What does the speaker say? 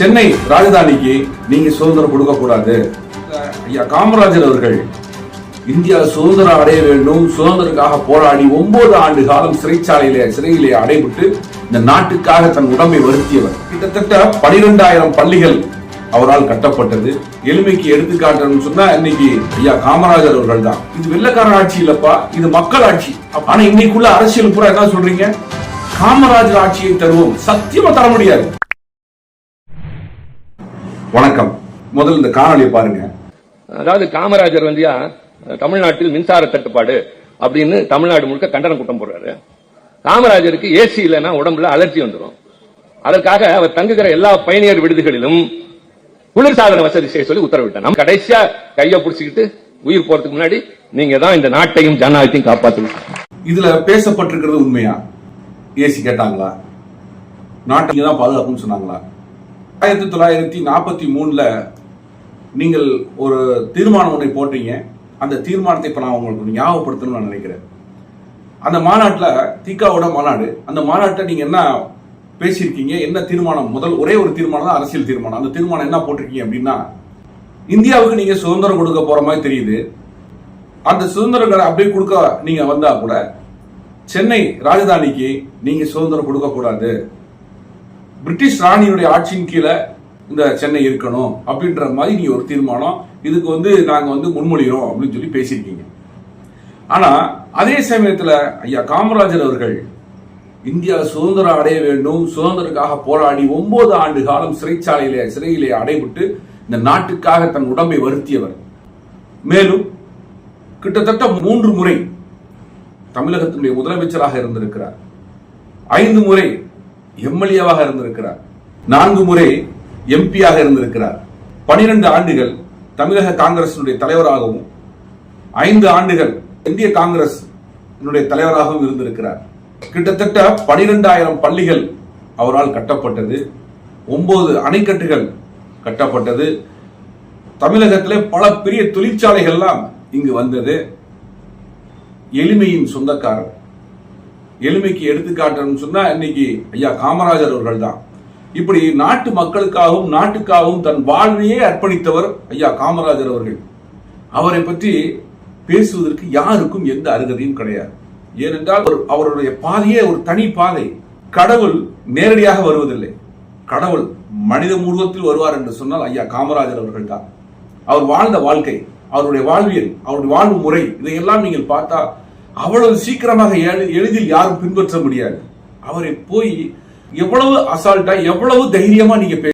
சென்னை ராஜதானிக்கு நீங்க சுதந்திரம் கொடுக்க கூடாது. ஐயா காமராஜர் அவர்கள் இந்தியா சுதந்திரம் அடைய வேண்டும் சுதந்திரத்துக்காக போராடி ஒன்பது ஆண்டு காலம் சிறைச்சாலையிலே சிறையிலே அடைபட்டு இந்த நாட்டுக்காக தன் உடம்பை வருத்தியவர். கிட்டத்தட்ட பனிரெண்டாயிரம் பள்ளிகள் அவரால் கட்டப்பட்டது. எளிமைக்கு எடுத்துக்காட்டுன்னு சொன்னா இன்னைக்கு ஐயா காமராஜர் அவர்கள் தான். இது வெள்ளக்காரன் ஆட்சி இல்லப்பா இது மக்கள் ஆட்சி. ஆனா இன்னைக்குள்ள அரசியல் பூரா என்ன சொல்றீங்க? காமராஜர் ஆட்சியை தருவோம். சத்தியமா தர முடியாது. வணக்கம். முதல்ல இந்த காணொலியை பாருங்க. அதாவது காமராஜர் வந்துயா தமிழ்நாட்டில் மின்சார தட்டுப்பாடு அப்படின்னு தமிழ்நாடு முழுக்க கண்டன கூட்டம் போடுறாரு. காமராஜருக்கு ஏசி இல்லைன்னா உடம்புல அலர்ஜி வந்துடும் அதற்காக அவர் தங்குகிற எல்லா பயணியர் விடுதிகளிலும் குளிர்சாதன வசதி செய்ய சொல்லி உத்தரவிட்டார். நம்ம கடைசியா கைய பிடிச்சிக்கிட்டு உயிர் போறதுக்கு முன்னாடி நீங்க தான் இந்த நாட்டையும் ஜனநாயகத்தையும் காப்பாற்றணும் இதுல பேசப்பட்டிருக்கிறது உண்மையா? ஏசி கேட்டாங்களா? நாட்டுக்கு தான் பாதுகாப்புன்னு சொன்னாங்களா? ஆயிரத்தி தொள்ளாயிரத்தி நாற்பத்தி மூணில் நீங்கள் ஒரு தீர்மானம் ஒன்றை போட்டீங்க. அந்த தீர்மானத்தை இப்போ நான் உங்களுக்கு ஞாபகப்படுத்தணும்னு நான் நினைக்கிறேன். அந்த மாநாட்டில் திகாவோட மாநாடு அந்த மாநாட்டில் நீங்கள் என்ன பேசியிருக்கீங்க? என்ன தீர்மானம்? முதல் ஒரே ஒரு தீர்மானம் தான் அரசியல் தீர்மானம். அந்த தீர்மானம் என்ன போட்டிருக்கீங்க அப்படின்னா இந்தியாவுக்கு நீங்க சுதந்திரம் கொடுக்க போற மாதிரி தெரியுது. அந்த சுதந்திரங்களை அப்படியே கொடுக்க நீங்க வந்தா கூட சென்னை ராஜதானிக்கு நீங்க சுதந்திரம் கொடுக்க கூடாது பிரிட்டிஷ் ராணியுடைய ஆட்சியின் கீழே இந்த சென்னை இருக்கணும் அப்படின்ற மாதிரி நீங்க ஒரு தீர்மானம். இதுக்கு வந்து நாங்க வந்து முன்மொழிகிறோம் அப்படின்னு சொல்லி பேசியிருக்கீங்க. ஆனா அதே சமயத்துல ஐயா காமராஜர் அவர்கள் இந்தியா சுதந்திரம் அடைய வேண்டும் சுதந்திரக்காக போராடி ஒன்பது ஆண்டு காலம் சிறைச்சாலையிலே சிறையிலே அடைபட்டு இந்த நாட்டுக்காக தன் உடம்பை வருத்தியவர். மேலும் கிட்டத்தட்ட மூன்று முறை தமிழகத்தினுடைய முதலமைச்சராக இருந்திருக்கிறார். ஐந்து முறை எம்எல்ஏவாக இருந்திருக்கிறார். நான்கு முறை எம்பியாக இருந்திருக்கிறார். பனிரெண்டு ஆண்டுகள் தமிழக காங்கிரசினுடைய தலைவராகவும் ஐந்து ஆண்டுகள் இந்திய காங்கிரஸ் தலைவராகவும் இருந்திருக்கிறார். கிட்டத்தட்ட பனிரெண்டாயிரம் பள்ளிகள் அவரால் கட்டப்பட்டது. ஒன்பது அணைக்கட்டுகள் கட்டப்பட்டது. தமிழகத்திலே பல பெரிய தொழிற்சாலைகள்லாம் இங்கு வந்தது. எளிமையின் சொந்தக்காரர். எளிமைக்கு எடுத்துக்காட்டுன்னு சொன்னா இன்னைக்கு ஐயா காமராஜர் அவர்கள் தான் இப்படி நாட்டு மக்களுக்காகவும் நாட்டுக்காகவும் தன் வாழ்வையே அர்ப்பணித்தவர் ஐயா காமராஜர் அவர்கள். அவரை பற்றி பேசுவதற்கு யாருக்கும் எந்த அருகதையும் கிடையாது. ஏனென்றால் அவர்- அவருடைய பாதையே ஒரு தனி பாதை. கடவுள் நேரடியாக வருவதில்லை. கடவுள் மனித உருவத்தில் வருவார் என்று சொன்னால் ஐயா காமராஜர் அவர்கள் தான் அவர் வாழ்ந்த வாழ்க்கை அவருடைய வாழ்வியல் அவருடைய வாழ்வு முறை இதையெல்லாம் நீங்கள் பார்த்தா அவ்வளவு சீக்கிரமாக எளிதில் யாரும் பின்பற்ற முடியாது. அவரை போய் எவ்வளவு அசால்ட்டா எவ்வளவு தைரியமா நீங்க